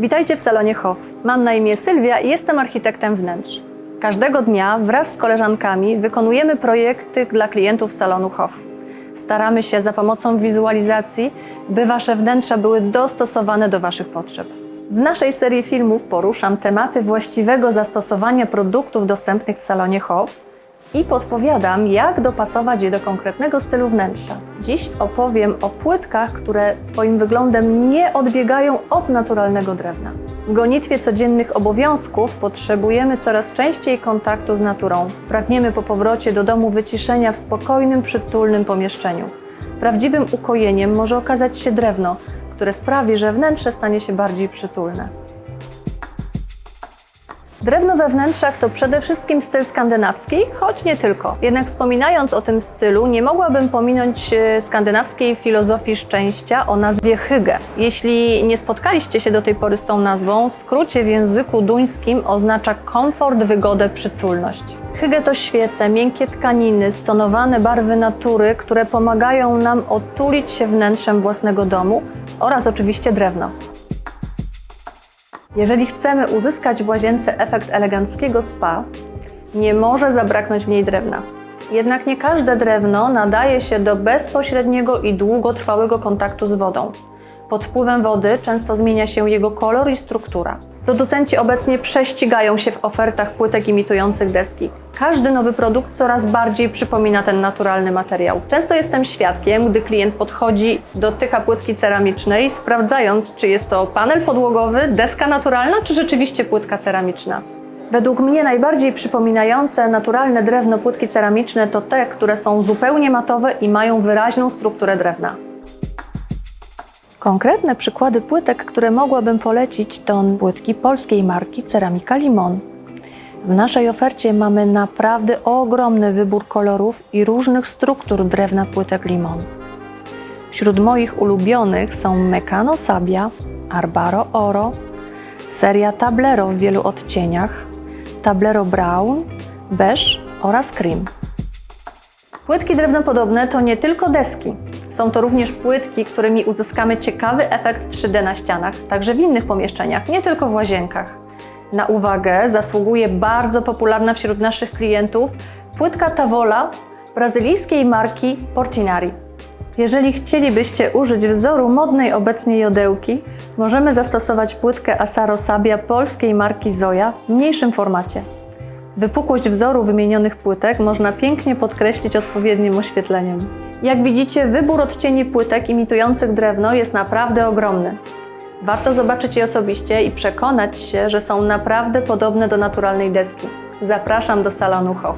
Witajcie w salonie Hof. Mam na imię Sylwia i jestem architektem wnętrz. Każdego dnia wraz z koleżankami wykonujemy projekty dla klientów salonu Hof. Staramy się za pomocą wizualizacji, by Wasze wnętrza były dostosowane do Waszych potrzeb. W naszej serii filmów poruszam tematy właściwego zastosowania produktów dostępnych w salonie Hof i podpowiadam, jak dopasować je do konkretnego stylu wnętrza. Dziś opowiem o płytkach, które swoim wyglądem nie odbiegają od naturalnego drewna. W gonitwie codziennych obowiązków potrzebujemy coraz częściej kontaktu z naturą. Pragniemy po powrocie do domu wyciszenia w spokojnym, przytulnym pomieszczeniu. Prawdziwym ukojeniem może okazać się drewno, które sprawi, że wnętrze stanie się bardziej przytulne. Drewno we wnętrzach to przede wszystkim styl skandynawski, choć nie tylko. Jednak wspominając o tym stylu, nie mogłabym pominąć e, skandynawskiej filozofii szczęścia o nazwie hygge. Jeśli nie spotkaliście się do tej pory z tą nazwą, w skrócie w języku duńskim oznacza komfort, wygodę, przytulność. Hygge to świece, miękkie tkaniny, stonowane barwy natury, które pomagają nam otulić się wnętrzem własnego domu oraz oczywiście drewno. Jeżeli chcemy uzyskać w łazience efekt eleganckiego spa, nie może zabraknąć w niej drewna. Jednak nie każde drewno nadaje się do bezpośredniego i długotrwałego kontaktu z wodą. Pod wpływem wody często zmienia się jego kolor i struktura. Producenci obecnie prześcigają się w ofertach płytek imitujących deski. Każdy nowy produkt coraz bardziej przypomina ten naturalny materiał. Często jestem świadkiem, gdy klient podchodzi, dotyka płytki ceramicznej, sprawdzając, czy jest to panel podłogowy, deska naturalna, czy rzeczywiście płytka ceramiczna. Według mnie najbardziej przypominające naturalne drewno płytki ceramiczne to te, które są zupełnie matowe i mają wyraźną strukturę drewna. Konkretne przykłady płytek, które mogłabym polecić, to płytki polskiej marki Ceramika Limon. W naszej ofercie mamy naprawdę ogromny wybór kolorów i różnych struktur drewna płytek Limon. Wśród moich ulubionych są Mecano Sabia, Arbaro Oro, seria Tablero w wielu odcieniach, Tablero Brown, Beige oraz Cream. Płytki drewnopodobne to nie tylko deski. Są to również płytki, którymi uzyskamy ciekawy efekt 3D na ścianach, także w innych pomieszczeniach, nie tylko w łazienkach. Na uwagę zasługuje bardzo popularna wśród naszych klientów płytka Tavola brazylijskiej marki Portinari. Jeżeli chcielibyście użyć wzoru modnej obecnie jodełki, możemy zastosować płytkę Asaro Sabia polskiej marki Zoya w mniejszym formacie. Wypukłość wzoru wymienionych płytek można pięknie podkreślić odpowiednim oświetleniem. Jak widzicie, wybór odcieni płytek imitujących drewno jest naprawdę ogromny. Warto zobaczyć je osobiście i przekonać się, że są naprawdę podobne do naturalnej deski. Zapraszam do salonu Hof.